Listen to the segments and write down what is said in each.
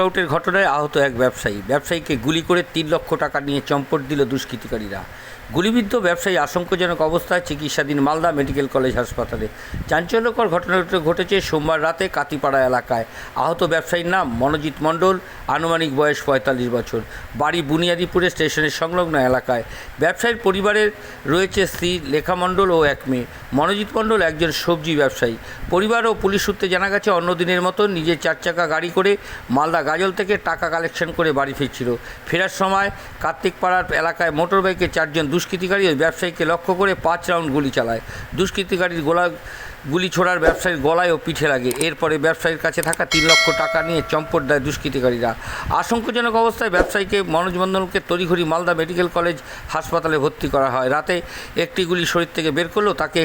আউটের ঘটনায় আহত এক ব্যবসায়ী। ব্যবসায়ীকে গুলি করে তিন লক্ষ টাকা নিয়ে চম্পট দিল দুষ্কৃতিকারীরা। গুলিবিদ্ধ ব্যবসায়ী আশঙ্কাজনক অবস্থায় চিকিৎসাধীন মালদা মেডিকেল কলেজ হাসপাতালে। চাঞ্চল্যকর ঘটনাটি ঘটেছে সোমবার রাতে কাতিপাড়া এলাকায়। আহত ব্যবসায়ীর নাম মনোজিৎ মণ্ডল, আনুমানিক বয়স পঁয়তাল্লিশ বছর। বাড়ি বুনিয়াদিপুরে স্টেশনের সংলগ্ন এলাকায়। ব্যবসায়ীর পরিবারের রয়েছে স্ত্রী, লেখা মণ্ডল ও এক মেয়ে। মনোজিৎ মণ্ডল একজন সবজি ব্যবসায়ী। পরিবার ও পুলিশ সূত্রে জানা গেছে অন্য দিনের মতো নিজের চার চাকা গাড়ি করে মালদা গাজল থেকে টাকা কালেকশন করে বাড়ি ফিরছিল। ফেরার সময় কার্তিকপাড়ার এলাকায় মোটর বাইকে চারজন দুষ্কৃতিকারী ব্যবসায়ীকে লক্ষ্য করে পাঁচ রাউন্ড গুলি চালায়। দুষ্কৃতিকারীর গোলা গুলি ছোড়ার ব্যবসায়ীর গলায় ও পিঠে লাগে। এরপরে ব্যবসায়ীর কাছে থাকা তিন লক্ষ টাকা নিয়ে চম্পট দেয় দুষ্কৃতিকারীরা। আশঙ্কাজনক অবস্থায় ব্যবসায়ীকে মনোজ মণ্ডলকে তড়িঘড়ি মালদা মেডিকেল কলেজ হাসপাতালে ভর্তি করা হয়। রাতে একটি গুলি শরীর থেকে বের করলেও তাকে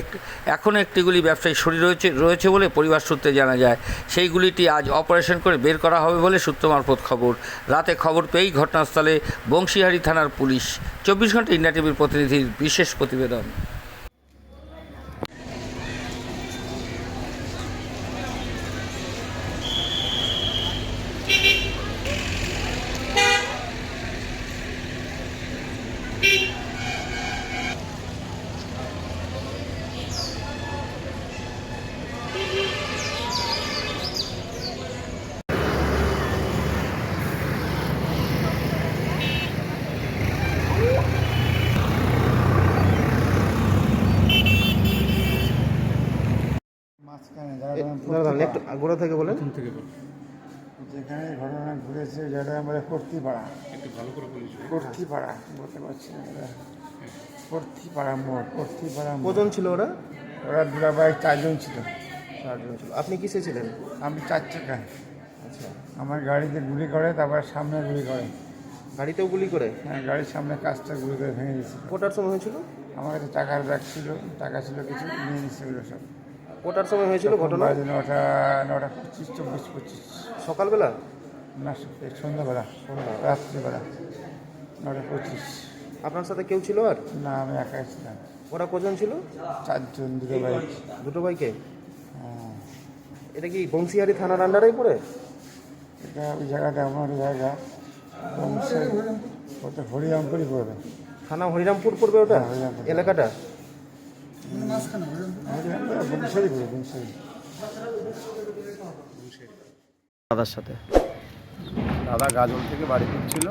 এখনও একটি গুলি ব্যবসায়ী শরীর রয়েছে রয়েছে বলে পরিবার সূত্রে জানা যায়। সেই গুলিটি আজ অপারেশন করে বের করা হবে বলে সূত্র মারফত খবর। রাতে খবর পেয়েই ঘটনাস্থলে বংশীহারি থানার পুলিশ। চব্বিশ ঘণ্টা ইন্ডিয়া টিভির প্রতিনিধির বিশেষ প্রতিবেদন। একটু গোড়া থেকে বলেন। যেখানে ঘটনা ঘুরেছে যেটা আমরা কর্তিপাড়া। কর্তিপাড়া বলতে পারছি না। কর্তিপাড়া মোড় কর্তিপাড়া কজন ছিল ওরা? ওরা দুরাবাই চারজন ছিল। চারজন ছিল। আপনি কিসে ছিলেন? আমি চার চাকা আচ্ছা। আমার গাড়িতে গুলি করে তারপর সামনে গুলি করে। গাড়িতেও গুলি করে? হ্যাঁ গাড়ির সামনে কাজটা গুলি করে ভেঙে দিয়েছিল। কোটার সময় হয়েছিল? আমার কাছে টাকার ব্যাগ ছিল টাকা ছিল কিছু নিয়ে নিচ্ছে ওগুলো সব। কোটার সময় হয়েছিল ঘটনা? নটা নটা পঁচিশ চব্বিশ পঁচিশ। সকালবেলা? না সন্ধ্যাবেলা রাত্রিবেলা নটা পঁচিশ। আপনার সাথে কেউ ছিল আর? না আমি একাই ছিলাম। ওরা কজন ছিল? চারজন দুটো বাইক দুটো বাইকে হ্যাঁ। এটা কি বংশীহারি থানার আন্ডারেই পড়ে? এটা ওই জায়গাটা আমার জায়গা। বংশের ওটা হরিরামপুরই পড়বে। থানা হরিরামপুর পড়বে ওটা? হ্যাঁ, এলাকাটা হরিরামপুর বংশেরই পড়বে বংশেরই দাদার সাথে। দাদা গাজল থেকে বাড়ি ফিরছিল।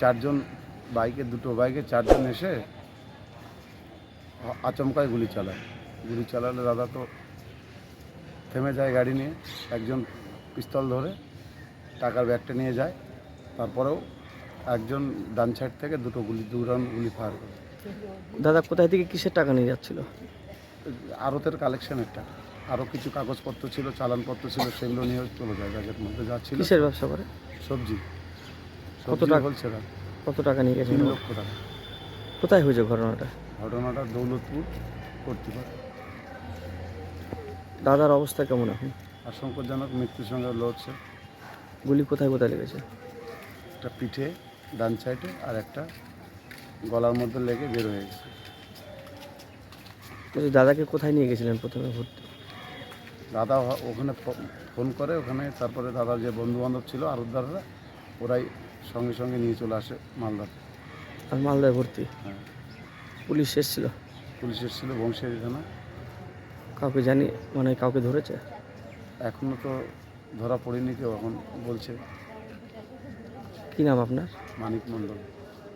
চারজন বাইকে, দুটো বাইকে, চারজন এসে আচমকায় গুলি চালায়। গুলি চালালে দাদা তো থেমে যায় গাড়ি নিয়ে, একজন পিস্তল ধরে টাকার ব্যাগটা নিয়ে যায়। তারপরেও একজন ডান সাইড থেকে দুটো গুলি দু রাউন্ড গুলি ফায়ার করে। দাদা কোথায় থেকে কিসের টাকা নিয়ে যাচ্ছিল? আড়তের কালেকশনের টাকা আরও কিছু কাগজপত্র ছিল চালানপত্র ছিল সেগুলো নিয়ে চলে যায় ব্যাগের মধ্যে যা ছিল। কিসের ব্যবসা করে? সবজি। কত টাকা? হোলসেলার কত টাকা নিয়ে গেছে তিন লক্ষ টাকা। কোথায় হয়েছে ঘটনাটা? ঘটনাটা দৌলতপুর করতে পারে দাদার অবস্থা কেমন এখন? আশঙ্কাজনক মৃত্যুর সঙ্গে লড়ছে। গুলি কোথায় কোথায় লেগেছে? একটা পিঠে ডান সাইডে আর একটা গলার মধ্যে লেগে বের হয়ে গেছে। বলছি দাদাকে কোথায় নিয়ে গেছিলেন প্রথমে ভর্তি দাদা ওখানে ফোন করে ওখানে তারপরে দাদার যে বন্ধু বান্ধব ছিল আরতদাররা ওরাই সঙ্গে সঙ্গে নিয়ে চলে আসে মালদাতে। আর মালদায় ভর্তি? হ্যাঁ। পুলিশ এসেছিল? পুলিশ এসেছিল বংশীহারি থানা। কাউকে জানি মানে কাউকে ধরেছে? এখনও তো ধরা পড়েনি কেউ এখন বলছে। কি নাম আপনার? মানিক মণ্ডল।